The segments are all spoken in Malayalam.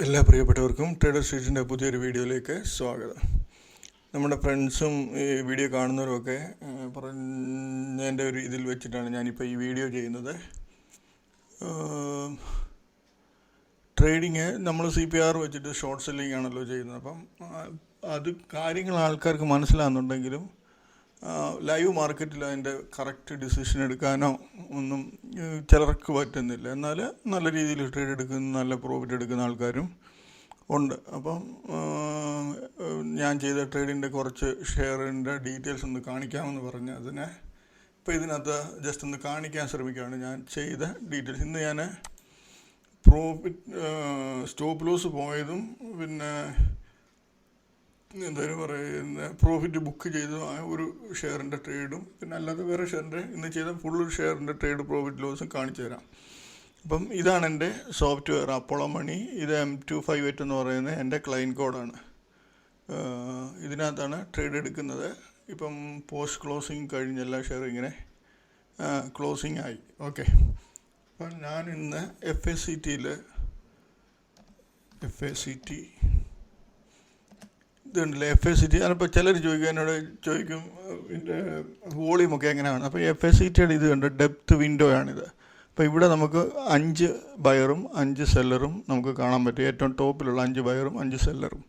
എല്ലാ പ്രിയപ്പെട്ടവർക്കും ട്രേഡർ സ്ട്രീറ്റിന്റെ പുതിയൊരു വീഡിയോയിലേക്ക് സ്വാഗതം. നമ്മുടെ ഫ്രണ്ട്സും ഈ വീഡിയോ കാണുന്നവരുമൊക്കെ പറഞ്ഞതിന്റെ ഒരു ഇതിൽ വെച്ചിട്ടാണ് ഞാനിപ്പോൾ ഈ വീഡിയോ ചെയ്യുന്നത്. ട്രേഡിങ് നമ്മൾ സി പി ആർ വെച്ചിട്ട് ഷോർട്ട് സെല്ലിംഗ് ആണല്ലോ ചെയ്യുന്നത്. അപ്പം അത് കാര്യങ്ങൾ ആൾക്കാർക്ക് മനസ്സിലാകുന്നുണ്ടെങ്കിലും ലൈവ് മാർക്കറ്റിൽ അതിന്റെ കറക്റ്റ് ഡിസിഷൻ എടുക്കാനോ ഒന്നും ചിലർക്ക് പറ്റുന്നില്ല. എന്നാൽ നല്ല രീതിയിൽ ട്രേഡ് എടുക്കുന്ന നല്ല പ്രോഫിറ്റ് എടുക്കുന്ന ആൾക്കാരും ഉണ്ട്. അപ്പം ഞാൻ ചെയ്ത ട്രേഡിന്റെ കുറച്ച് ഷെയറിന്റെ ഡീറ്റെയിൽസ് ഒന്ന് കാണിക്കാമെന്ന് പറഞ്ഞ് അതിനെ ഇപ്പോൾ ഇതിനകത്ത് ജസ്റ്റ് ഒന്ന് കാണിക്കാൻ ശ്രമിക്കുകയാണ്. ഞാൻ ചെയ്ത ഡീറ്റെയിൽസ് ഇന്ന് ഞാൻ പ്രോഫിറ്റ് സ്റ്റോപ്പ് ലോസ് പോയതും പിന്നെ എന്തായാലും പറയുന്ന പ്രോഫിറ്റ് ബുക്ക് ചെയ്തു ആ ഒരു ഷെയറിന്റെ ട്രേഡും പിന്നെ അല്ലാതെ വേറെ ഷെയറിന്റെ ഇന്ന് ചെയ്ത ഫുൾ ഷെയറിന്റെ ട്രേഡ് പ്രോഫിറ്റ് ലോസും കാണിച്ചു തരാം. അപ്പം ഇതാണ് എന്റെ സോഫ്റ്റ്വെയർ അപ്പോളോ മണി ഇത് എം ടു ഫൈവ് എയ്റ്റ് എന്ന് പറയുന്നത് എന്റെ ക്ലൈന്റ് കോഡാണ് ഇതിനകത്താണ് ട്രേഡ് എടുക്കുന്നത്. ഇപ്പം പോസ്റ്റ് ക്ലോസിങ് കഴിഞ്ഞ എല്ലാ ഇങ്ങനെ ക്ലോസിങ് ആയി. ഓക്കെ. അപ്പം ഞാൻ ഇന്ന് എഫ് എ സി ടിയിൽ എഫ് എ സി ടി ഇതുണ്ടല്ലേ എഫ് എ സി ടി അതിപ്പോൾ ചിലർ ചോദിക്കും എന്നോട് ചോദിക്കും ഇതിന്റെ വോളിയൂമൊക്കെ എങ്ങനെയാണ്? അപ്പോൾ എഫ് എ സി ടിയുടെ ഇത് കണ്ട് ഡെപ്ത് വിൻഡോ ആണിത് അപ്പോൾ ഇവിടെ നമുക്ക് അഞ്ച് ബയറും അഞ്ച് സെല്ലറും നമുക്ക് കാണാൻ പറ്റും. ഏറ്റവും ടോപ്പിലുള്ള അഞ്ച് ബയറും അഞ്ച് സെല്ലറും.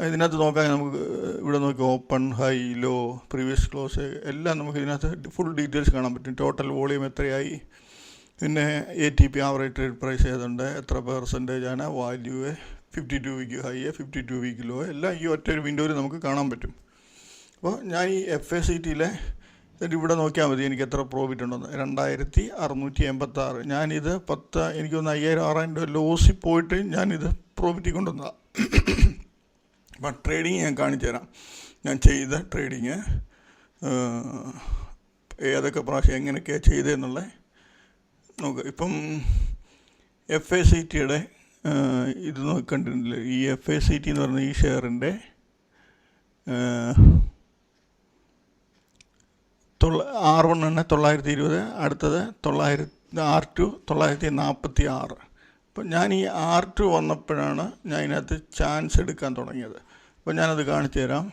ഇതിനകത്ത് നോക്കാൻ നമുക്ക് ഇവിടെ നോക്കി open high low previous close എല്ലാം നമുക്ക് ഇതിനകത്ത് ഫുൾ ഡീറ്റെയിൽസ് കാണാൻ പറ്റും. ടോട്ടൽ വോളിയം എത്രയായി? പിന്നെ A T P average trade price ഏതുണ്ട്? എത്ര പെർസെന്റേജ് ആണ്? Value fifty two week high fifty two week low എല്ലാം ഈ ഒറ്റ ഒരു വിൻഡോയിൽ നമുക്ക് കാണാൻ പറ്റും. അപ്പോൾ ഞാൻ ഈ എഫ് എ സി ടിയിലെ എന്നിട്ട് ഇവിടെ നോക്കിയാൽ മതി എനിക്ക് എത്ര പ്രോഫിറ്റ് ഉണ്ടെന്ന്. രണ്ടായിരത്തി അറുന്നൂറ്റി എൺപത്താറ് ഞാനിത് പത്ത് എനിക്കൊന്ന് അയ്യായിരം ആറായിരം രൂപ ലോസിൽ പോയിട്ട് ഞാനിത് പ്രോഫിറ്റിൽ കൊണ്ടുവന്നതാണ് അപ്പം ട്രേഡിങ് ഞാൻ കാണിച്ചു തരാം. ഞാൻ ചെയ്ത ട്രേഡിങ് ഏതൊക്കെ പ്രാവശ്യം എങ്ങനെയൊക്കെയാണ് ചെയ്തതെന്നുള്ളത് നോക്കുക ഇപ്പം എഫ് എ സി ടിയുടെ ഇത് നോക്കണ്ടിട്ടില്ല ഈ എഫ് എ സി ടി എന്ന് പറഞ്ഞ ഈ ഷെയറിന്റെ തൊള്ള ആർ വൺ ആണ് തൊള്ളായിരത്തി ഇരുപത് അടുത്തത് തൊള്ളായിരത്തി ആർ ടു തൊള്ളായിരത്തി നാൽപ്പത്തി ആറ് അപ്പം ഞാൻ ഈ ആർ ടു വന്നപ്പോഴാണ് ഞാൻ ഇതിനകത്ത് ചാൻസ് എടുക്കാൻ തുടങ്ങിയത്. അപ്പം ഞാനത് കാണിച്ചു തരാം.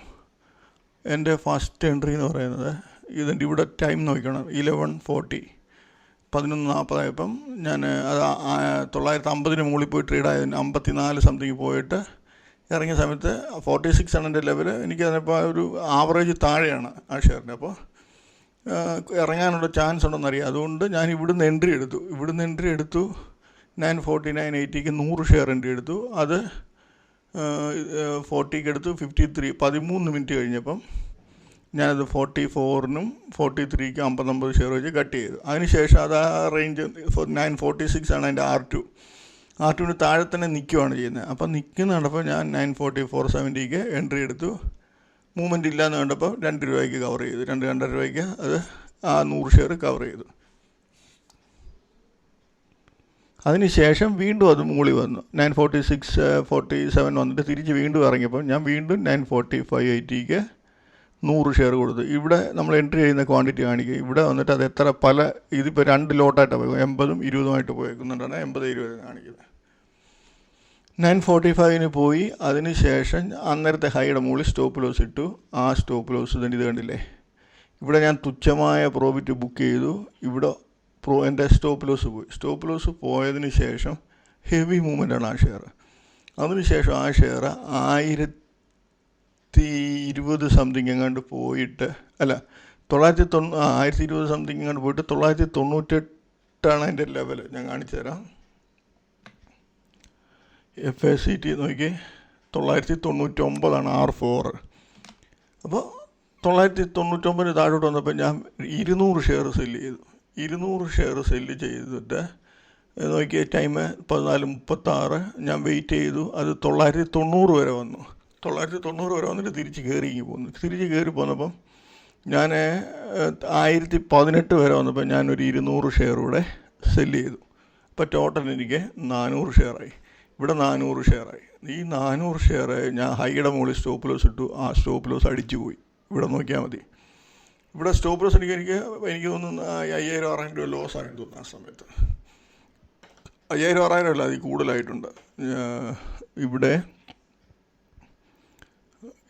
എന്റെ ഫസ്റ്റ് എൻട്രി എന്ന് പറയുന്നത് ഇതിന്റെ ഇവിടെ ടൈം നോക്കണം ഇലവൻ ഫോർട്ടി പതിനൊന്ന് നാൽപ്പതായപ്പം ഞാൻ അത് തൊള്ളായിരത്തി അമ്പതിന് മുകളിൽ പോയി ട്രേഡ് ആയതിന് അമ്പത്തി നാല് സംതിങ് പോയിട്ട് ഇറങ്ങിയ സമയത്ത് ഫോർട്ടി സിക്സ് ആണ് എന്റെ ലെവൽ എനിക്ക് അതിനിപ്പോൾ ഒരു ആവറേജ് താഴെയാണ് ആ ഷെയറിന്റെ അപ്പോൾ ഇറങ്ങാനുള്ള ചാൻസ് ഉണ്ടെന്നറിയാം അതുകൊണ്ട് ഞാൻ ഇവിടുന്ന് എൻട്രി എടുത്തു. ഇവിടുന്ന് എൻട്രി എടുത്തു. നയൻ ഫോർട്ടി നയൻ എയ്റ്റിക്ക് നൂറ് ഷെയർ എൻട്രി എടുത്തു. അത് ഫോർട്ടിക്ക് എടുത്ത് ഫിഫ്റ്റി ത്രീ പതിമൂന്ന് മിനിറ്റ് കഴിഞ്ഞപ്പം ഞാനത് ഫോർട്ടി ഫോറിനും ഫോർട്ടി ത്രീക്കും അമ്പത്തൊമ്പത് ഷെയർ വെച്ച് കട്ട് ചെയ്തു. അതിനുശേഷം അത് ആ റേഞ്ച് നയൻ ഫോർട്ടി സിക്സ് ആണ് അതിന്റെ ആർ ടു ആർ ടുവിന് താഴെ തന്നെ നിൽക്കുകയാണ് ചെയ്യുന്നത്. അപ്പം നിൽക്കുന്ന കണ്ടപ്പോൾ ഞാൻ നയൻ ഫോർട്ടി ഫോർ സെവന്റിക്ക് എൻട്രി എടുത്തു. മൂവ്മെന്റ് ഇല്ലയെന്ന് കണ്ടപ്പോൾ രണ്ട് രൂപയ്ക്ക് കവർ ചെയ്തു. രണ്ട് രണ്ടര രൂപയ്ക്ക് അത് ആ നൂറ് ഷെയർ കവർ ചെയ്തു. അതിനുശേഷം വീണ്ടും അത് മൂളി വന്നു. Nine forty six forty seven വന്നിട്ട് തിരിച്ച് വീണ്ടും ഇറങ്ങിയപ്പോൾ ഞാൻ വീണ്ടും നയൻ ഫോർട്ടി ഫൈവ് എയ്റ്റിക്ക് നൂറ് ഷെയർ കൊടുത്തു. ഇവിടെ നമ്മൾ എൻട്രി ചെയ്യുന്ന ക്വാണ്ടിറ്റി കാണിക്കുക. ഇവിടെ വന്നിട്ട് അത് എത്ര പല ഇതിപ്പോൾ രണ്ട് ലോട്ടായിട്ടാണ് പോയി എൺപതും ഇരുപതുമായിട്ട് പോയേക്കുന്നുണ്ടാണ് എൺപത് ഇരുപത് കാണിക്കുന്നത്. നയൻ ഫോർട്ടി ഫൈവിന് പോയി. അതിന് ശേഷം അന്നേരത്തെ ഹൈയുടെ മുകളിൽ സ്റ്റോപ്പ് ലോസ് ഇട്ടു. ആ സ്റ്റോപ്പ് ലോസ് തന്നെ ഇത് കണ്ടില്ലേ? ഇവിടെ ഞാൻ തുച്ഛമായ പ്രോഫിറ്റ് ബുക്ക് ചെയ്തു. ഇവിടെ പ്രോ എന്റെ സ്റ്റോപ്പ് ലോസ് പോയി. സ്റ്റോപ്പ് ലോസ് പോയതിന് ശേഷം ഹെവി മൂവ്മെന്റാണ് ആ ഷെയർ അതിനുശേഷം ആ ഷെയർ ആയിരത്തി ഇരുപത് സംതിങ് എങ്ങാണ്ട് പോയിട്ട് അല്ല തൊള്ളായിരത്തി തൊണ്ണൂ ആയിരത്തി ഇരുപത് സംതിങ് എങ്ങാണ്ട് പോയിട്ട് തൊള്ളായിരത്തി തൊണ്ണൂറ്റെട്ടാണ് അതിന്റെ ലെവൽ ഞാൻ കാണിച്ചു തരാം. എഫ് എ സി ടി നോക്കി. തൊള്ളായിരത്തി തൊണ്ണൂറ്റൊമ്പതാണ് ആർ ഫോർ അപ്പോൾ തൊള്ളായിരത്തി തൊണ്ണൂറ്റൊമ്പതിന് താഴോട്ട് വന്നപ്പോൾ ഞാൻ ഇരുന്നൂറ് ഷെയർ സെല്ല് ചെയ്തു. ഇരുന്നൂറ് ഷെയർ സെല്ല് ചെയ്തിട്ട് നോക്കിയ ടൈം പതിനാല് മുപ്പത്താറ് ഞാൻ വെയിറ്റ് ചെയ്തു. അത് തൊള്ളായിരത്തി തൊണ്ണൂറ് വരെ വന്നു. തൊള്ളായിരത്തി തൊണ്ണൂറ് വരെ വന്നിട്ട് തിരിച്ച് കയറി പോകുന്നു തിരിച്ച് കയറി പോന്നപ്പം ഞാൻ ആയിരത്തി പതിനെട്ട് വരെ വന്നപ്പോൾ ഞാനൊരു ഇരുന്നൂറ് ഷെയർ കൂടെ സെല്ല് ചെയ്തു. ഇപ്പോൾ ടോട്ടൽ എനിക്ക് നാനൂറ് ഷെയറായി ഇവിടെ നാനൂറ് ഷെയറായി ഈ നാനൂറ് ഷെയർ ഞാൻ ഹൈയുടെ മുകളിൽ സ്റ്റോപ്പ് ലോസ് ഇട്ടു. ആ സ്റ്റോപ്പ് ലോസ് അടിച്ചു പോയി. ഇവിടെ നോക്കിയാൽ മതി. ഇവിടെ സ്റ്റോപ്പ് ലോസ് എനിക്ക് എനിക്ക് എനിക്ക് തോന്നുന്നു അയ്യായിരം ആറായിരം രൂപ ലോസ് ആയെന്ന് തോന്നുന്നു ആ സമയത്ത്. അയ്യായിരം ആറായിരം അല്ല അതിൽ കൂടുതലായിട്ടുണ്ട്. ഇവിടെ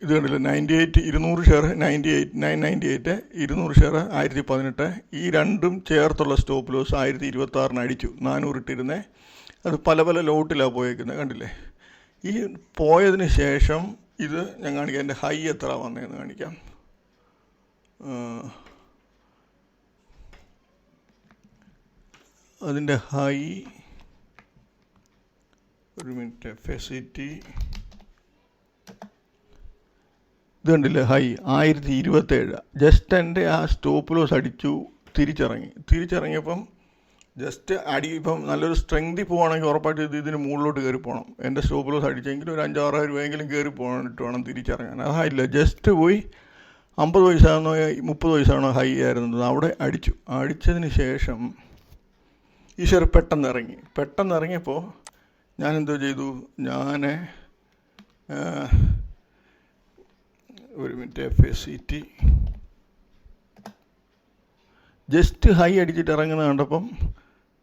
ഇത് കണ്ടില്ല നയന്റി എയ്റ്റ് ഇരുന്നൂറ് share ninety eight nine ninety eight ഇരുന്നൂറ് ഷെയർ ആയിരത്തി പതിനെട്ട് ഈ രണ്ടും ചേർത്തുള്ള സ്റ്റോപ്പ് ലോസ് ആയിരത്തി ഇരുപത്തി ആറിന് അടിച്ചു നാനൂറ് ഇട്ടിരുന്നേ. അത് പല പല ലോട്ടിലാണ് പോയേക്കുന്നത് കണ്ടില്ലേ? ഈ പോയതിന് ശേഷം ഇത് ഞാൻ കാണിക്കാം എന്റെ ഹൈ എത്ര വന്നതെന്ന് കാണിക്കാം. അതിന്റെ ഹൈ ഒരു മിനിറ്റ് ഫെസിറ്റി ഇത് കണ്ടില്ലേ? ഹൈ ആയിരത്തി ഇരുപത്തേഴ് ജസ്റ്റ് എന്റെ ആ സ്റ്റോപ്പ് ലോസ് അടിച്ചു തിരിച്ചിറങ്ങി. തിരിച്ചിറങ്ങിയപ്പം ജസ്റ്റ് അടി ഇപ്പം നല്ലൊരു സ്ട്രെങ്തി പോവാണെങ്കിൽ ഉറപ്പായിട്ട് ഇത് ഇതിന് മുകളിലോട്ട് കയറി പോകണം എന്റെ സ്റ്റോപ്പ് ലോസ് അടിച്ചെങ്കിൽ ഒരു അഞ്ചാറായിരം രൂപയെങ്കിലും കയറി പോകാനിട്ട് വേണം തിരിച്ചിറങ്ങാൻ. അതായില്ല ജസ്റ്റ് പോയി അമ്പത് വയസ്സാണോ മുപ്പത് വയസ്സാണോ ഹൈ ആയിരുന്നത് അവിടെ അടിച്ചു. അടിച്ചതിന് ശേഷം ഈശ്വർ പെട്ടെന്ന് ഇറങ്ങി പെട്ടെന്ന് ഇറങ്ങിയപ്പോൾ ഞാൻ എന്തോ ചെയ്തു ഞാൻ ഒരു minute F S C T just high അടിച്ചിട്ട് ഇറങ്ങുന്ന കണ്ടപ്പം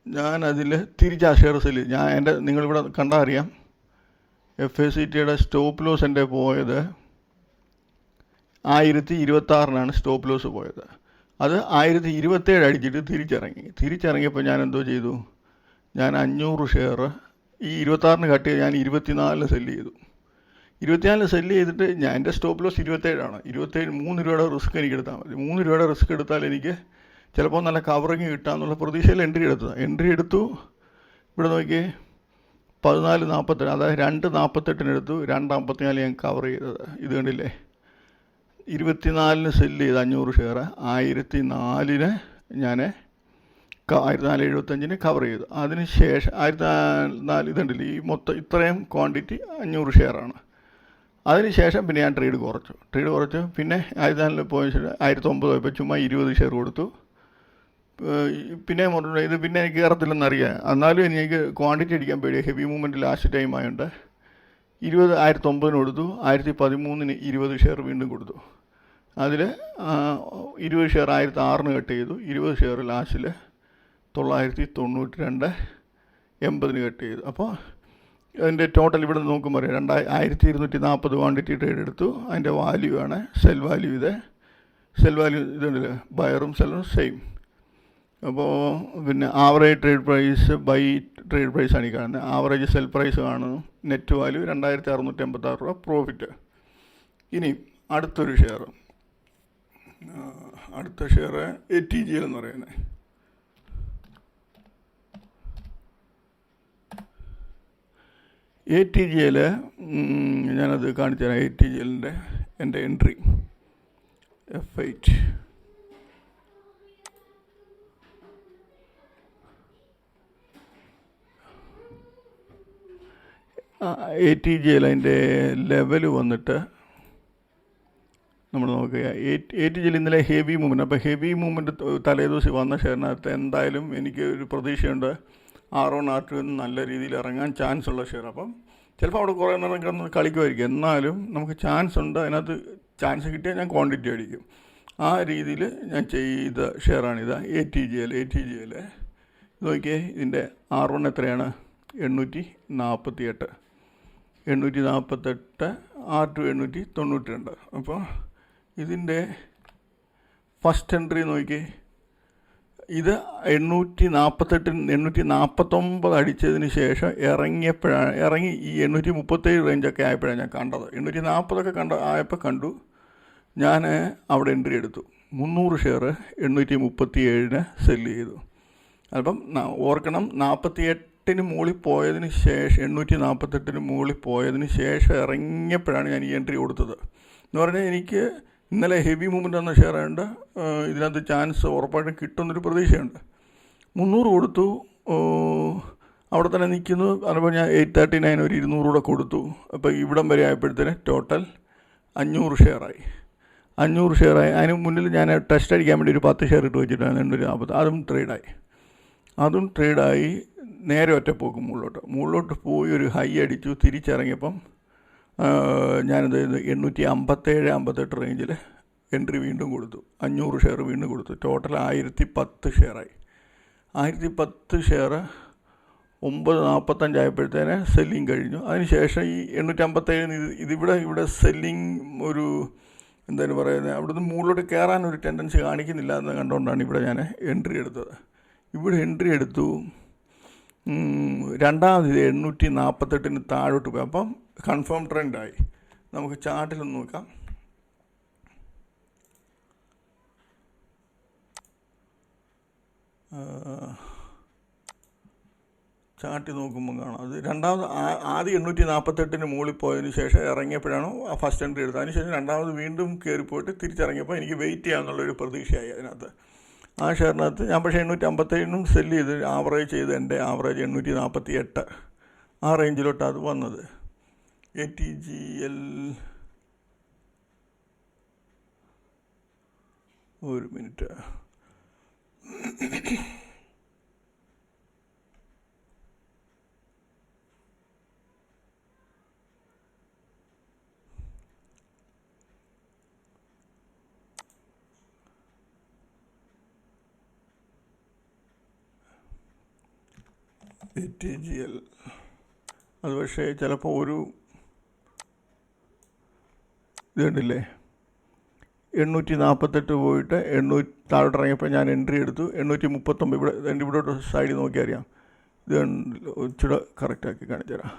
ഞാൻ അതിൽ തിരിച്ച് ആ ഷെയർ സെല്ല്. ഞാൻ എന്റെ നിങ്ങളിവിടെ കണ്ടാൽ അറിയാം. എഫ് എസ് സി ടിയുടെ സ്റ്റോപ്പ് ലോസ് എന്റെ പോയത് ആയിരത്തി ഇരുപത്താറിനാണ് സ്റ്റോപ്പ് ലോസ് പോയത്. അത് ആയിരത്തി ഇരുപത്തേഴ് അടിച്ചിട്ട് തിരിച്ചിറങ്ങി. തിരിച്ചിറങ്ങിയപ്പോൾ ഞാൻ എന്തോ ചെയ്തു? ഞാൻ അഞ്ഞൂറ് ഷെയർ ഈ ഇരുപത്താറിന് കട്ട് ചെയ്ത് ഞാൻ ഇരുപത്തിനാലിന് സെല്ല് ചെയ്തു. ഇരുപത്തിനാലിന് സെല്ല് ചെയ്തിട്ട് ഞാൻ എന്റെ സ്റ്റോപ്പ് ലോസ് ഇരുപത്തേഴാണ്. ഇരുപത്തേഴ് മൂന്ന് രൂപയുടെ റിസ്ക് എനിക്ക് എടുത്താൽ മതി. മൂന്ന് രൂപയുടെ റിസ്ക് എടുത്താൽ എനിക്ക് ചിലപ്പോൾ നല്ല കവറിങ് കിട്ടാമെന്നുള്ള പ്രതീക്ഷയിൽ എൻട്രി എടുത്തത്. എൻട്രി എടുത്തു. ഇവിടെ നോക്കിയേ പതിനാല് നാൽപ്പത്തെട്ട് അതായത് രണ്ട് നാൽപ്പത്തെട്ടിന് എടുത്തു. രണ്ട് അമ്പത്തിനാല് ഞാൻ കവർ ചെയ്തത്. ഇത് കണ്ടില്ലേ? ഇരുപത്തിനാലിന് സെല്ല് ചെയ്ത് അഞ്ഞൂറ് ഷെയർ ആയിരത്തി നാലിന് ഞാൻ ആയിരത്തി നാല് എഴുപത്തഞ്ചിന് കവർ ചെയ്തു. അതിന് ശേഷം ആയിരത്തി നാല് ഇതുണ്ടല്ലോ ഈ മൊത്തം ഇത്രയും ക്വാണ്ടിറ്റി അഞ്ഞൂറ് ഷെയറാണ്. അതിന് ശേഷം പിന്നെ ഞാൻ ട്രേഡ് കുറച്ചു. ട്രേഡ് കുറച്ചു. പിന്നെ ആയിരത്തി നാലിൽ പോയ ആയിരത്തി ഒമ്പത് പോയപ്പോൾ ചുമ്മാ ഇരുപത് ഷെയർ കൊടുത്തു. പിന്നെ പറഞ്ഞു ഇത് പിന്നെ എനിക്ക് കയറത്തില്ലെന്നറിയാം എന്നാലും എനിക്ക് ക്വാണ്ടിറ്റി അടിക്കാൻ പേടി ഹെവി മൂവ്മെന്റ് ലാസ്റ്റ് ടൈം ആയതുകൊണ്ട് ഇരുപത് ആയിരത്തി ഒമ്പതിന് കൊടുത്തു. ആയിരത്തി പതിമൂന്നിന് ഇരുപത് ഷെയർ വീണ്ടും കൊടുത്തു. അതിൽ ഇരുപത് ഷെയർ ആയിരത്തി ആറിന് കട്ട് ചെയ്തു. ഇരുപത് ഷെയർ ലാസ്റ്റിൽ തൊള്ളായിരത്തി തൊണ്ണൂറ്റി രണ്ട് എൺപതിന് കട്ട് ചെയ്തു. അപ്പോൾ അതിന്റെ ടോട്ടൽ ഇവിടെ നിന്ന് നോക്കുമ്പോൾ അറിയാം രണ്ടായി ആയിരത്തി ഇരുന്നൂറ്റി നാൽപ്പത് ക്വാണ്ടിറ്റി ട്രേഡ് എടുത്തു. അതിന്റെ വാല്യൂ ആണ് സെൽ വാല്യൂ ഇത്. സെൽ വാല്യൂ ഇതുണ്ടല്ലോ ബയറും സെല്ലറും സെയിം അപ്പോൾ പിന്നെ average trade price buy trade പ്രൈസാണ് ഈ കാണുന്നത്. ആവറേജ് സെൽ പ്രൈസ് കാണുന്നു. നെറ്റ് വാല്യൂ രണ്ടായിരത്തി അറുന്നൂറ്റി എൺപത്താറ് രൂപ പ്രോഫിറ്റ് ഇനി അടുത്തൊരു ഷെയർ അടുത്ത ഷെയർ എ ടി ജി എന്ന് പറയുന്നത് എ ടി ജി എൽ ഞാനത് കാണിച്ചു തരാം. എ ടി ജി എല്ലിന്റെ എന്റെ entry F eight A T G L അതിന്റെ ലെവൽ വന്നിട്ട് നമ്മൾ നോക്കുക. എയ്റ്റ് ജിയിൽ ഇന്നലെ ഹെവി മൂവ്മെന്റ് അപ്പോൾ ഹെവി മൂവ്മെന്റ് തലേദിവസം വന്ന ഷെയറിനകത്ത് എന്തായാലും എനിക്ക് ഒരു പ്രതീക്ഷയുണ്ട്. ആർ വൺ ആർ ടു നല്ല രീതിയിൽ ഇറങ്ങാൻ ചാൻസ് ഉള്ള ഷെയർ അപ്പം ചിലപ്പോൾ അവിടെ കുറേ നേരം കിടന്ന് കളിക്കുമായിരിക്കും. എന്നാലും നമുക്ക് ചാൻസ് ഉണ്ട്. അതിനകത്ത് ചാൻസ് കിട്ടിയാൽ ഞാൻ ക്വാണ്ടിറ്റി അടിക്കും. ആ രീതിയിൽ ഞാൻ ചെയ്ത ഷെയറാണിത് A T G L A T G L നോക്കിയേ ഇതിന്റെ ആർ വൺ എത്രയാണ്? എണ്ണൂറ്റി നാൽപ്പത്തി എട്ട് എണ്ണൂറ്റി നാൽപ്പത്തെട്ട് ആർ ടു എണ്ണൂറ്റി തൊണ്ണൂറ്റി രണ്ട് അപ്പോൾ ഇതിന്റെ ഫസ്റ്റ് എൻട്രി നോക്കി ഇത് എണ്ണൂറ്റി നാൽപ്പത്തെട്ടിന് എണ്ണൂറ്റി നാൽപ്പത്തൊമ്പത് അടിച്ചതിന് ശേഷം ഇറങ്ങിയപ്പോഴാണ് ഇറങ്ങി ഈ എണ്ണൂറ്റി മുപ്പത്തേഴ് റേഞ്ചൊക്കെ ആയപ്പോഴാണ് ഞാൻ കണ്ടത്. എണ്ണൂറ്റി നാൽപ്പതൊക്കെ കണ്ട ആയപ്പോൾ കണ്ടു. ഞാൻ അവിടെ എൻട്രി എടുത്തു. മുന്നൂറ് ഷെയർ എണ്ണൂറ്റി മുപ്പത്തി ഏഴിന് സെല്ല് ചെയ്തു. അപ്പം ഓർക്കണം നാൽപ്പത്തി എട്ടിന് മുകളിൽ പോയതിന് ശേഷം എണ്ണൂറ്റി നാൽപ്പത്തെട്ടിന് മുകളിൽ പോയതിന് ശേഷം ഇറങ്ങിയപ്പോഴാണ് ഞാൻ ഈ എൻട്രി കൊടുത്തത്. എന്ന് പറഞ്ഞാൽ എനിക്ക് ഇന്നലെ ഹെവി മൂവ്മെന്റ് എന്ന ഷെയർ ആയതുകൊണ്ട് ഇതിനകത്ത് ചാൻസ് ഉറപ്പായിട്ടും കിട്ടുമെന്നൊരു പ്രതീക്ഷയുണ്ട്. മുന്നൂറ് കൊടുത്തു അവിടെ തന്നെ നിൽക്കുന്നു. അതുപോലെ ഞാൻ എയ്റ്റ് തേർട്ടി നയൻ ഒരു ഇരുന്നൂറ് കൂടെ കൊടുത്തു. അപ്പോൾ ഇവിടം വരെ ആയപ്പോഴത്തേന് ടോട്ടൽ അഞ്ഞൂറ് ഷെയറായി അഞ്ഞൂറ് ഷെയറായി അതിന് മുന്നിൽ ഞാൻ ടെസ്റ്റ് അടിക്കാൻ വേണ്ടി ഒരു പത്ത് ഷെയർ ഇട്ട് വെച്ചിട്ടാണ് ഒരു ആപത്ത്. അതും ട്രേഡായി അതും ട്രേഡായി നേരെ ഒറ്റപ്പോക്ക് മുകളിലോട്ട്. മുകളിലോട്ട് പോയി ഒരു ഹൈ അടിച്ചു. തിരിച്ചിറങ്ങിയപ്പം ഇത് എണ്ണൂറ്റി അമ്പത്തേഴ് അമ്പത്തെട്ട് റേഞ്ചിൽ എൻട്രി വീണ്ടും കൊടുത്തു. അഞ്ഞൂറ് ഷെയർ വീണ്ടും കൊടുത്തു. ടോട്ടൽ ആയിരത്തി പത്ത് ഷെയറായി ആയിരത്തി പത്ത് ഷെയർ ഒമ്പത് നാൽപ്പത്തഞ്ചായപ്പോഴത്തേന് സെല്ലിങ് കഴിഞ്ഞു. അതിനുശേഷം ഈ എണ്ണൂറ്റമ്പത്തേഴിന് ഇത് ഇതിവിടെ ഇവിടെ സെല്ലിങ് ഒരു എന്താണ് പറയുന്നത്? അവിടുന്ന് മുകളിലോട്ട് കയറാൻ ഒരു ടെൻഡൻസി കാണിക്കുന്നില്ല എന്ന് കണ്ടുകൊണ്ടാണ് ഇവിടെ ഞാൻ എൻട്രി എടുത്തത്. ഇവിടെ എൻട്രി എടുത്തു. രണ്ടാമത് എണ്ണൂറ്റി നാൽപ്പത്തെട്ടിന് താഴോട്ട് പോയി. അപ്പം കൺഫേം ട്രെൻഡായി നമുക്ക് ചാർട്ടിലൊന്ന് നോക്കാം. ചാർട്ട് നോക്കുമ്പോൾ കാണാം. അത് രണ്ടാമത് ആദ്യം എണ്ണൂറ്റി നാൽപ്പത്തെട്ടിന് മുകളിൽ പോയതിന് ശേഷം ഇറങ്ങിയപ്പോഴാണ് ആ ഫസ്റ്റ് എൻട്രി എടുത്തത്. അതിനുശേഷം രണ്ടാമത് വീണ്ടും കയറിപ്പോയിട്ട് തിരിച്ചിറങ്ങിയപ്പോൾ എനിക്ക് വെയിറ്റ് ചെയ്യാമെന്നുള്ളൊരു പ്രതീക്ഷയായി അതിനകത്ത്. ആ ഷെയറിനകത്ത് ഞാൻ പക്ഷേ എണ്ണൂറ്റി അമ്പത്തേഴിനും സെല്ല് ചെയ്ത് ആവറേജ് ചെയ്ത് എന്റെ ആവറേജ് എണ്ണൂറ്റി നാൽപ്പത്തി എട്ട് ആ റേഞ്ചിലോട്ടാണ് അത് വന്നത്. എ ടി ജി എൽ ഒരു minute A T G L അത് പക്ഷേ ചിലപ്പോൾ ഒരു ഇത് എണ്ണൂറ്റി നാൽപ്പത്തെട്ട് പോയിട്ട് എണ്ണൂറ്റി താഴോട്ട് ഇറങ്ങിയപ്പോൾ ഞാൻ എൻട്രി എടുത്തു. എണ്ണൂറ്റി മുപ്പത്തൊമ്പത് ഇവിടെ എന്റെ ഇവിടോട്ട് സൈഡിൽ നോക്കി അറിയാം ഇത്? ഇച്ചിരി കറക്റ്റാക്കി കാണിച്ചു തരാം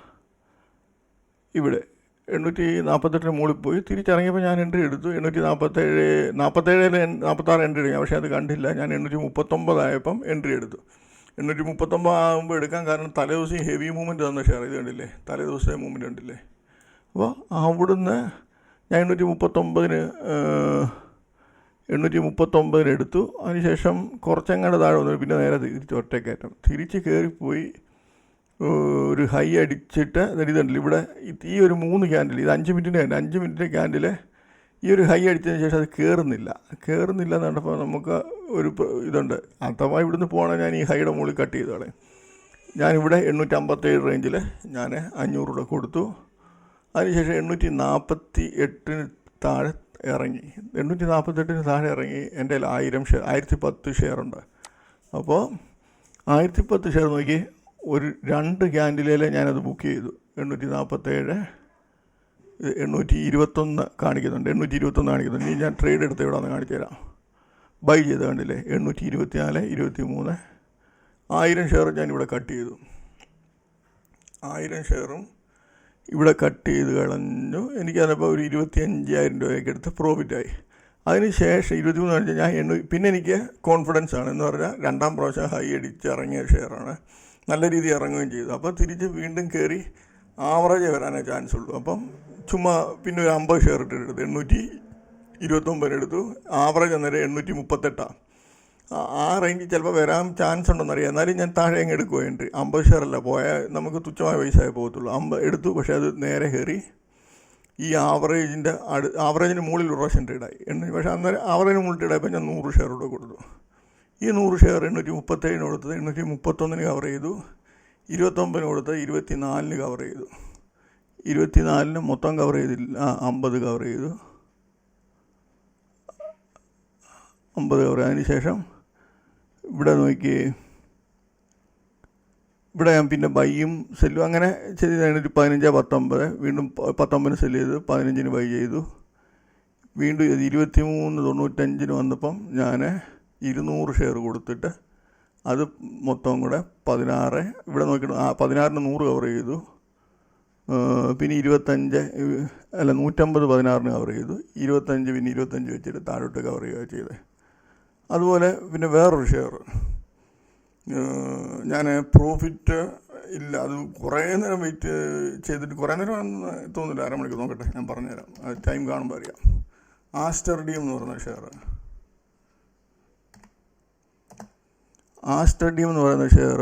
ഇവിടെ എണ്ണൂറ്റി നാൽപ്പത്തെട്ടിന് മുകളിൽ പോയി. തിരിച്ചിറങ്ങിയപ്പോൾ ഞാൻ എൻട്രി എടുത്തു. എണ്ണൂറ്റി നാൽപ്പത്തേഴ് നാൽപ്പത്തേഴിൽ നാൽപ്പത്താറ് എൻട്രി എടുക്കാം പക്ഷേ അത് കണ്ടില്ല. ഞാൻ എണ്ണൂറ്റി മുപ്പത്തൊമ്പതായപ്പം എൻട്രി എടുത്തു. എണ്ണൂറ്റി മുപ്പത്തൊമ്പത് ആകുമ്പോൾ എടുക്കാൻ കാരണം തലേദിവസം ഹെവി മൂവ്മെന്റ് തന്നെ ഷെയർ ചെയ്ത് കണ്ടില്ലേ? തലേദിവസത്തെ മൂവ്മെന്റ് കണ്ടില്ലേ? അപ്പോൾ അവിടുന്ന് ഞാൻ എണ്ണൂറ്റി മുപ്പത്തൊമ്പതിന് എണ്ണൂറ്റി മുപ്പത്തൊമ്പതിന് എടുത്തു. അതിനുശേഷം കുറച്ചങ്ങോട്ട് താഴെ വന്നു. പിന്നെ നേരെ തിരിച്ച് ഒറ്റക്കയറ്റം തിരിച്ച് കയറിപ്പോയി ഒരു ഹൈ അടിച്ചിട്ട് ഇതുണ്ടല്ലോ ഇവിടെ ഈ ഒരു മൂന്ന് ക്യാൻഡിൽ ഇത് അഞ്ച് മിനിറ്റിന്റെ അഞ്ച് മിനിറ്റിന്റെ ക്യാൻഡിൽ ഈ ഒരു ഹൈ അടിച്ചതിന് ശേഷം അത് കയറുന്നില്ല കയറുന്നില്ല എന്ന് പറഞ്ഞപ്പോൾ നമുക്ക് ഒരു ഇതുണ്ട്. അഥവാ ഇവിടുന്ന് പോകണമെങ്കിൽ ഞാൻ ഈ ഹൈയുടെ മുകളിൽ കട്ട് ചെയ്ത് കളയും. ഞാനിവിടെ എണ്ണൂറ്റമ്പത്തേഴ് റേഞ്ചിൽ ഞാൻ അഞ്ഞൂറ് രൂപ കൊടുത്തു. അതിനുശേഷം എണ്ണൂറ്റി നാൽപ്പത്തി എട്ടിന് താഴെ ഇറങ്ങി. എണ്ണൂറ്റി നാൽപ്പത്തെട്ടിന് താഴെ ഇറങ്ങി. എന്റെ കയ്യിൽ ആയിരം ഷെയർ ആയിരത്തി പത്ത് ഷെയർ ഉണ്ട്. അപ്പോൾ ആയിരത്തി പത്ത് ഷെയർ നോക്കി ഒരു രണ്ട് ക്യാൻഡിലേലെ ഞാനത് ബുക്ക് ചെയ്തു. എണ്ണൂറ്റി നാൽപ്പത്തേഴ് എണ്ണൂറ്റി ഇരുപത്തൊന്ന് കാണിക്കുന്നുണ്ട്. എണ്ണൂറ്റി ഇരുപത്തൊന്ന് കാണിക്കുന്നുണ്ട്. ഇനി ഞാൻ ട്രേഡ് എടുത്ത് ഇവിടെ ഒന്ന് കാണിച്ചു തരാം. ബൈ ചെയ്ത് കണ്ടില്ലേ? എണ്ണൂറ്റി ഇരുപത്തിനാല് ഇരുപത്തി മൂന്ന് ആയിരം ഷെയർ ഞാനിവിടെ കട്ട് ചെയ്തു. ആയിരം ഷെയറും ഇവിടെ കട്ട് ചെയ്ത് കളഞ്ഞു. എനിക്കതിപ്പോൾ ഒരു ഇരുപത്തി അഞ്ചായിരം രൂപയൊക്കെ എടുത്ത് പ്രോഫിറ്റായി അതിന് ശേഷം ഇരുപത്തി മൂന്ന് കഴിഞ്ഞ് ഞാൻ എണ്ണൂ പിന്നെ എനിക്ക് കോൺഫിഡൻസ് ആണ്. എന്ന് പറഞ്ഞാൽ രണ്ടാം പ്രാവശ്യം ഹൈ അടിച്ച് ഇറങ്ങിയ ഷെയറാണ് നല്ല രീതിയിൽ ഇറങ്ങുകയും ചെയ്തു. അപ്പോൾ തിരിച്ച് വീണ്ടും കയറി ആവറേജ് വരാനേ ചാൻസ് ഉള്ളൂ. അപ്പം ചുമ്മാ പിന്നെ ഒരു അമ്പത് ഷെയർ ഇട്ടെടുത്തു എണ്ണൂറ്റി ഇരുപത്തൊമ്പത് എടുത്തു. ആവറേജ് അന്നേരം എണ്ണൂറ്റി മുപ്പത്തെട്ടാണ് ആ- റേഞ്ചിൽ ചിലപ്പോൾ വരാൻ ചാൻസ് ഉണ്ടെന്നറിയാം എന്നാലും ഞാൻ താഴെ അങ്ങ് എടുക്കുക എൻട്രി അമ്പത് ഷെയർ അല്ല പോയാൽ നമുക്ക് തുച്ഛമായ പൈസയെ പോകത്തുള്ളൂ. അമ്പത് എടുത്തു പക്ഷേ അത് നേരെ കയറി ഈ ആവറേജിന്റെ അടു ആവറേജിന് മുകളിൽ ഒരു പ്രാവശ്യം ട്രേഡായി എണ്ണൂ പക്ഷേ അന്നേരം ആവറേജിന് മുകളിൽ ട്രേഡായപ്പോൾ ഞാൻ നൂറ് ഷെയർ കൂടെ കൊടുത്തു. ഈ നൂറ് ഷെയർ എണ്ണൂറ്റി മുപ്പത്തേഴിന് കൊടുത്തത് എണ്ണൂറ്റി മുപ്പത്തൊന്നിന് കവർ ചെയ്തു. ഇരുപത്തൊമ്പതിന് കൊടുത്തത് ഇരുപത്തി നാലിന് കവർ ചെയ്തു. ഇരുപത്തിനാലിന് മൊത്തം കവർ ചെയ്തില്ല. ആ അമ്പത് കവർ ചെയ്തു. അമ്പത് കവർ അതിന് ശേഷം ഇവിടെ നോക്കി. ഇവിടെ ഞാൻ പിന്നെ ബൈയും സെല്ലും അങ്ങനെ ചെയ്തതാണ് ഒരു പതിനഞ്ച് പത്തൊമ്പത്. വീണ്ടും പത്തൊമ്പതിന് സെല്ല് ചെയ്തു. പതിനഞ്ചിന് ബൈ ചെയ്തു. വീണ്ടും ഇത് ഇരുപത്തി മൂന്ന് തൊണ്ണൂറ്റഞ്ചിന് വന്നപ്പം ഞാൻ ഇരുന്നൂറ് ഷെയർ കൊടുത്തിട്ട് അത് മൊത്തം കൂടെ പതിനാറ്. ഇവിടെ നോക്കിയിട്ട് ആ പതിനാറിന് നൂറ് കവർ ചെയ്തു. പിന്നെ ഇരുപത്തഞ്ച് അല്ല നൂറ്റമ്പത് പതിനാറിന് കവർ ചെയ്തു. ഇരുപത്തഞ്ച് പിന്നെ ഇരുപത്തഞ്ച് വെച്ചിട്ട് താഴോട്ട് കവർ ചെയ്യുക ചെയ്തത് അതുപോലെ പിന്നെ വേറൊരു ഷെയർ ഞാൻ പ്രോഫിറ്റ് ഇല്ല. അത് കുറേ നേരം വെയിറ്റ് ചെയ്തിട്ട് കുറേ നേരം തോന്നില്ല അരമണിക്ക് നോക്കട്ടെ ഞാൻ പറഞ്ഞുതരാം. ടൈം കാണുമ്പോൾ അറിയാം. ഡി എന്ന് പറയുന്ന ഷെയർ ആസ്റ്റർ ഡി എന്ന് പറയുന്ന ഷെയർ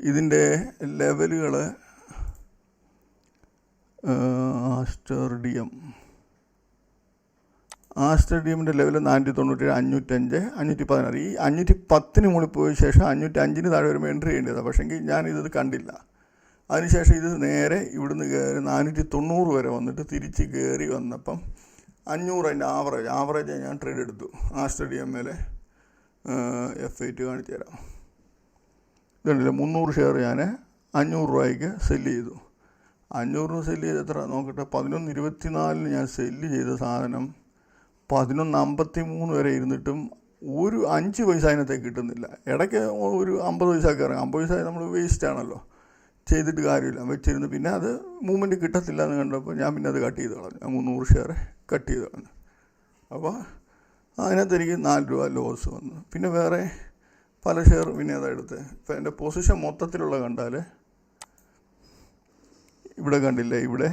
ഇതിന്റെ ലെവലുകൾ ആസ്റ്റർഡിയം. ആസ്റ്റർഡിയമിന്റെ ലെവൽ നാനൂറ്റി തൊണ്ണൂറ്റി അഞ്ഞൂറ്റഞ്ച് അഞ്ഞൂറ്റി പതിനാറ് ഈ അഞ്ഞൂറ്റി പത്തിന് മുകളിൽ പോയ ശേഷം അഞ്ഞൂറ്റി അഞ്ചിന് താഴെ വരുമ്പോൾ എൻട്രി ചെയ്യേണ്ടതാണ് പക്ഷേങ്കിൽ ഞാനിത് കണ്ടില്ല. അതിനുശേഷം ഇത് നേരെ ഇവിടുന്ന് കയറി നാനൂറ്റി തൊണ്ണൂറ് വരെ വന്നിട്ട് തിരിച്ച് കയറി വന്നപ്പം അഞ്ഞൂറ് അതിന്റെ ആവറേജ് ആവറേജ് ഞാൻ ട്രേഡ് എടുത്തു. ആ സ്റ്റേഡിയം മേലെ എഫ് എയ്റ്റ് കാണിച്ചു തരാം ഇതുണ്ടല്ലോ മുന്നൂറ് ഷെയർ ഞാൻ അഞ്ഞൂറ് രൂപയ്ക്ക് സെല്ല് ചെയ്തു. അഞ്ഞൂറ് സെല്ല് ചെയ്ത് എത്ര? നോക്കട്ടെ പതിനൊന്ന് ഇരുപത്തിനാലിന് ഞാൻ സെല്ല് ചെയ്ത സാധനം പതിനൊന്ന് അമ്പത്തി മൂന്ന് വരെ ഇരുന്നിട്ടും ഒരു അഞ്ച് പൈസ അതിനകത്തേക്ക് കിട്ടുന്നില്ല. ഇടയ്ക്ക് ഒരു അമ്പത് പൈസ ഇറങ്ങും. അമ്പത് പൈസ നമ്മൾ വേസ്റ്റ് ആണല്ലോ. ചെയ്തിട്ട് കാര്യമില്ല. വെച്ചിരുന്നു. പിന്നെ അത് മൂവ്മെന്റ് കിട്ടത്തില്ല എന്ന് കണ്ടപ്പോൾ ഞാൻ പിന്നെ അത് കട്ട് ചെയ്ത് കളഞ്ഞു. ഞാൻ മുന്നൂറ് ഷെയർ കട്ട് ചെയ്ത് കളഞ്ഞു. അപ്പോൾ അതിനകത്ത് എനിക്ക് നാല് രൂപ ലോസ് വന്നു. പിന്നെ വേറെ പല ഷെയർ പിന്നെ അതെടുത്ത് ഇപ്പം എന്റെ പൊസിഷൻ മൊത്തത്തിലുള്ള കണ്ടാൽ ഇവിടെ കണ്ടില്ലേ? ഇവിടെ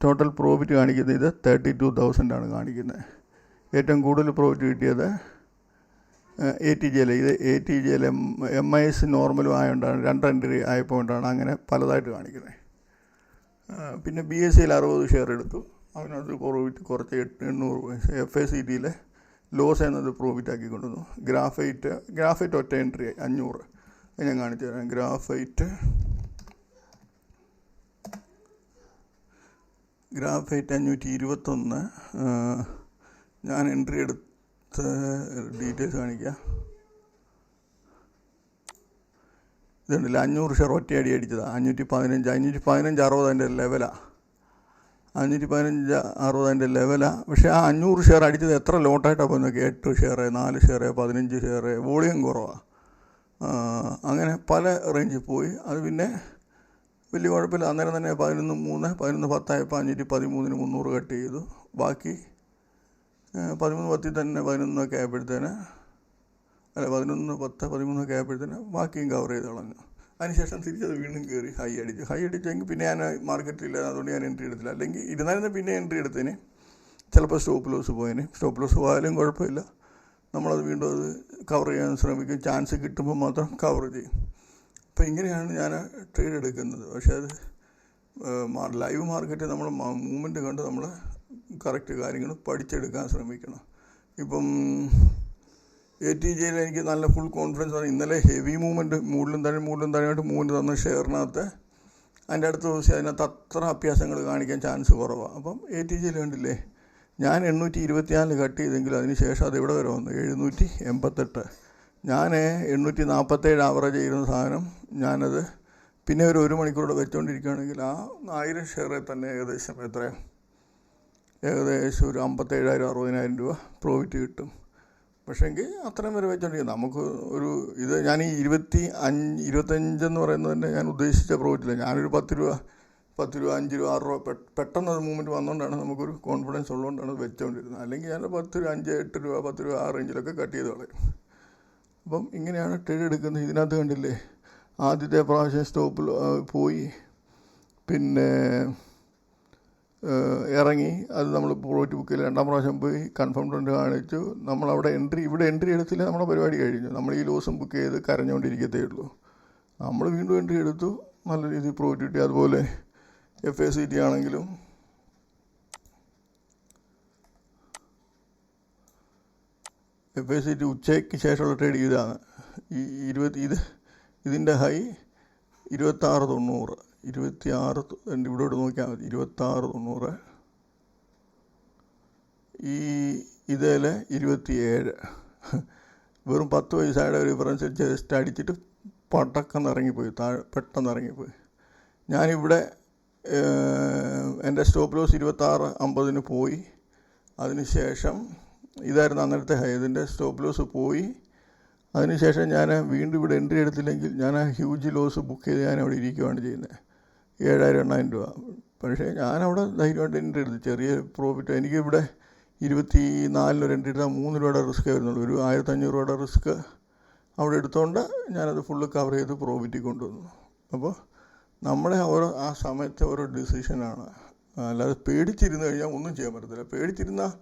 ടോട്ടൽ പ്രോഫിറ്റ് കാണിക്കുന്നത് ഇത് തേർട്ടി ടു തൗസൻഡ് ആണ് കാണിക്കുന്നത്. ഏറ്റവും കൂടുതൽ പ്രോഫിറ്റ് കിട്ടിയത് എ ടി ജിയിൽ ഇത് എ ടി ജിയിൽ എം ഐ എസ് നോർമലും ആയതുകൊണ്ടാണ് രണ്ട് എൻട്രി ആയപ്പോൾ കൊണ്ടാണ് അങ്ങനെ പലതായിട്ട് കാണിക്കുന്നത്. പിന്നെ ബി എസ് സിയിൽ അറുപത് ഷെയർ എടുത്തു. അതിനകത്ത് പ്രോഫിറ്റ് കുറച്ച് എട്ട് എണ്ണൂറ് എഫ് എ സി ടിയിലെ ലോസ് എന്നത് പ്രോഫിറ്റ് ആക്കി കൊണ്ടുവന്നു. ഗ്രാഫൈറ്റ് ഗ്രാഫൈറ്റ് ഒറ്റ എൻട്രി അഞ്ഞൂറ്. ഞാൻ കാണിച്ചു തരാം. ഗ്രാഫൈറ്റ് ഗ്രാഫൈറ്റ് അഞ്ഞൂറ്റി ഇരുപത്തൊന്ന് ഞാൻ എൻട്രി എടുത്ത ഡീറ്റെയിൽസ് കാണിക്കാം. ഇതുണ്ടല്ലോ അഞ്ഞൂറ് ഷെയർ ഒറ്റയടി അടിച്ചതാണ് അഞ്ഞൂറ്റി പതിനഞ്ച് അഞ്ഞൂറ്റി പതിനഞ്ച് അറുപത് അതിന്റെ ലെവലാണ് അഞ്ഞൂറ്റി പതിനഞ്ച് അറുപത് അതിന്റെ ലെവലാണ് പക്ഷേ ആ അഞ്ഞൂറ് ഷെയർ അടിച്ചത് എത്ര ലോട്ടായിട്ടാണ് പോകുന്നത് എട്ട് ഷെയർ നാല് ഷെയർ പതിനഞ്ച് ഷെയർ വോളിയം കുറവാണ് അങ്ങനെ പല റേഞ്ചിൽ പോയി. അത് പിന്നെ വലിയ കുഴപ്പമില്ല. അന്നേരം തന്നെ പതിനൊന്ന് മൂന്ന് പതിനൊന്ന് പത്തായപ്പോൾ അഞ്ഞൂറ്റി പതിമൂന്നിന് മുന്നൂറ് കട്ട് ചെയ്തു. ബാക്കി പതിമൂന്ന് പത്തിൽ തന്നെ പതിനൊന്നൊക്കെ ആയപ്പോഴത്തേന് അല്ല പതിനൊന്ന് പത്ത് പതിമൂന്നൊക്കെ ആയപ്പോഴത്തേന് ബാക്കിയും കവർ ചെയ്ത് കളഞ്ഞു. അതിനുശേഷം തിരിച്ചത് വീണ്ടും കയറി ഹൈ അടിച്ചു. ഹൈ അടിച്ചെങ്കിൽ പിന്നെ ഞാൻ മാർക്കറ്റിൽ അതുകൊണ്ട് ഞാൻ എൻട്രി എടുത്തില്ല. അല്ലെങ്കിൽ ഇരുന്നായിരുന്നു പിന്നെ എൻട്രി എടുത്തതിന് ചിലപ്പോൾ സ്റ്റോപ്പ് ലോസ് പോയതിന് സ്റ്റോപ്പ് ലോസ് പോയാലും കുഴപ്പമില്ല. നമ്മളത് വീണ്ടും അത് കവർ ചെയ്യാൻ ശ്രമിക്കും. ചാൻസ് കിട്ടുമ്പോൾ മാത്രം കവർ ചെയ്യും. അപ്പോൾ ഇങ്ങനെയാണ് ഞാൻ ട്രേഡ് എടുക്കുന്നത്. പക്ഷേ അത് ലൈവ് മാർക്കറ്റ് നമ്മൾ മൂവ്മെന്റ് കണ്ട് നമ്മൾ കറക്റ്റ് കാര്യങ്ങൾ പഠിച്ചെടുക്കാൻ ശ്രമിക്കണം. ഇപ്പം എ ടി ജിയിൽ എനിക്ക് നല്ല ഫുൾ കോൺഫിഡൻസ് ആണ്. ഇന്നലെ ഹെവി മൂവ്മെന്റ് മുകളിലും താഴെ മുകളിലും താഴെയായിട്ട് മൂവ്മെന്റ് തന്ന ഷെയറിനകത്ത് അതിന്റെ അടുത്ത ദിവസം അതിനകത്ത് അത്ര അഭ്യാസങ്ങൾ കാണിക്കാൻ ചാൻസ് കുറവാണ് അപ്പം എ ടി ജിയിൽ കണ്ടില്ലേ ഞാൻ എണ്ണൂറ്റി ഇരുപത്തിനാല് കട്ട് ചെയ്തെങ്കിൽ അതിന് ശേഷം അത് ഇവിടെ വരെ വന്നു? എഴുന്നൂറ്റി എൺപത്തെട്ട്. ഞാൻ എണ്ണൂറ്റി നാൽപ്പത്തേഴ് ആവറേജ് ചെയ്യുന്ന സാധനം ഞാനത് പിന്നെ ഒരു ഒരു മണിക്കൂറോടെ വെച്ചുകൊണ്ടിരിക്കുകയാണെങ്കിൽ ആ ആയിരം ഷെയറിൽ തന്നെ ഏകദേശം എത്ര ഏകദേശം ഒരു അമ്പത്തേഴായിരം അറുപതിനായിരം രൂപ പ്രോഫിറ്റ് കിട്ടും. പക്ഷേങ്കിൽ അത്രയും വരെ വെച്ചുകൊണ്ടിരിക്കും നമുക്ക് ഒരു ഇത് ഞാൻ ഈ ഇരുപത്തി അഞ്ച് ഇരുപത്തഞ്ചെന്ന് പറയുന്നത് തന്നെ ഞാൻ ഉദ്ദേശിച്ച പ്രോഫിറ്റില്ല ഞാനൊരു പത്ത് രൂപ പത്ത് രൂപ അഞ്ച് രൂപ ആറ് രൂപ പെട്ടെന്ന് അത് മൂവ്മെന്റ് വന്നുകൊണ്ടാണ് നമുക്കൊരു കോൺഫിഡൻസ് ഉള്ളതുകൊണ്ടാണ് വെച്ചുകൊണ്ടിരുന്നത് അല്ലെങ്കിൽ ഞാൻ പത്ത് രൂപ അഞ്ച് എട്ട് രൂപ പത്ത് രൂപ ആ റേഞ്ചിലൊക്കെ കട്ട് ചെയ്ത് കളയും. അപ്പം ഇങ്ങനെയാണ് ട്രേഡ് എടുക്കുന്നത്. ഇതിനകത്ത് കണ്ടില്ലേ? ആദ്യത്തെ പ്രാവശ്യം സ്റ്റോപ്പിൽ പോയി. പിന്നെ ഇറങ്ങി. അത് നമ്മൾ പ്രോഫിറ്റ് ബുക്കിൽ രണ്ടാം പ്രാവശ്യം പോയി കൺഫേം ട്രെൻഡ് കാണിച്ചു. നമ്മളവിടെ എൻട്രി ഇവിടെ എൻട്രി എടുത്തില്ല നമ്മുടെ പരിപാടി കഴിഞ്ഞു. നമ്മൾ ഈ ലോസും ബുക്ക് ചെയ്ത് കരഞ്ഞുകൊണ്ടിരിക്കത്തേ ഉള്ളൂ. നമ്മൾ വീണ്ടും എൻട്രി എടുത്തു. നല്ല രീതിയിൽ പ്രോഫിറ്റ് കിട്ടി. അതുപോലെ എഫ് എ സി ടി ആണെങ്കിലും എഫ് എ സി ഉച്ചയ്ക്ക് ശേഷമുള്ള ട്രേഡ് ഇതാണ്. ഈ ഇരുപത്തി ഇത് ഇതിന്റെ ഹൈ ഇരുപത്താറ് തൊണ്ണൂറ്. ഇരുപത്തി ആറ് ഇവിടോട്ട് നോക്കിയാൽ മതി. ഇരുപത്താറ് തൊണ്ണൂറ്. ഈ ഇതിൽ ഇരുപത്തിയേഴ്. വെറും പത്ത് പൈസയുടെ ഒരു ഡിഫറൻസ് ജസ്റ്റ് അടിച്ചിട്ട് പടക്കം ഇറങ്ങിപ്പോയി താഴെ പെട്ടെന്ന് ഇറങ്ങിപ്പോയി ഞാനിവിടെ എന്റെ സ്റ്റോപ്പ് ലോസ് ഇരുപത്താറ് അമ്പതിന് പോയി. അതിന് ശേഷം ഇതായിരുന്നു അന്നത്തെ ഇതിന്റെ സ്റ്റോപ്പ് ലോസ് പോയി. അതിനുശേഷം ഞാൻ വീണ്ടും ഇവിടെ എൻട്രി എടുത്തില്ലെങ്കിൽ ഞാൻ ആ ഹ്യൂജ് ലോസ് ബുക്ക് ചെയ്ത് ഞാൻ അവിടെ ഇരിക്കുകയാണ് ചെയ്യുന്നത്. ഏഴായിരം എണ്ണായിരം രൂപ. പക്ഷേ ഞാനവിടെ ധൈര്യമായിട്ട് എൻട്രി എടുത്തു. ചെറിയ പ്രോഫിറ്റ് എനിക്കിവിടെ ഇരുപത്തി നാലിനൊരു എൻട്രി എടുത്താൽ മൂന്ന് രൂപയുടെ റിസ്ക് വരുന്നുള്ളൂ. ഒരു ആയിരത്തഞ്ഞൂറ് രൂപയുടെ റിസ്ക് അവിടെ എടുത്തുകൊണ്ട് ഞാനത് ഫുള്ള് കവർ ചെയ്ത് പ്രോഫിറ്റിൽ കൊണ്ടുവന്നു. അപ്പോൾ നമ്മളെ ഓരോ ആ സമയത്തെ ഓരോ ഡിസിഷനാണ് അല്ലാതെ പേടിച്ചിരുന്നു കഴിഞ്ഞാൽ ഒന്നും ചെയ്യാൻ പറ്റത്തില്ല. പേടിച്ചിരുന്ന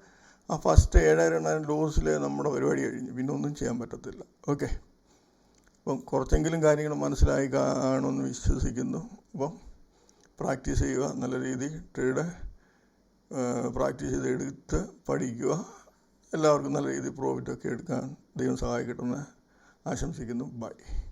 ആ ഫസ്റ്റ് ഏഴായിരം എണ്ണായിരം ഡോസിൽ നമ്മുടെ പരിപാടി കഴിഞ്ഞു. പിന്നെ ഒന്നും ചെയ്യാൻ പറ്റത്തില്ല. ഓക്കെ. അപ്പം കുറച്ചെങ്കിലും കാര്യങ്ങൾ മനസ്സിലായി കാണുമെന്ന് വിശ്വസിക്കുന്നു. അപ്പം പ്രാക്ടീസ് ചെയ്യുക നല്ല രീതിയിൽ ട്രേഡ് പ്രാക്ടീസ് ചെയ്തെടുത്ത് പഠിക്കുക. എല്ലാവർക്കും നല്ല രീതിയിൽ പ്രോഫിറ്റൊക്കെ എടുക്കാൻ ദൈവം സഹായിക്കട്ടെന്ന് ആശംസിക്കുന്നു. ബൈ.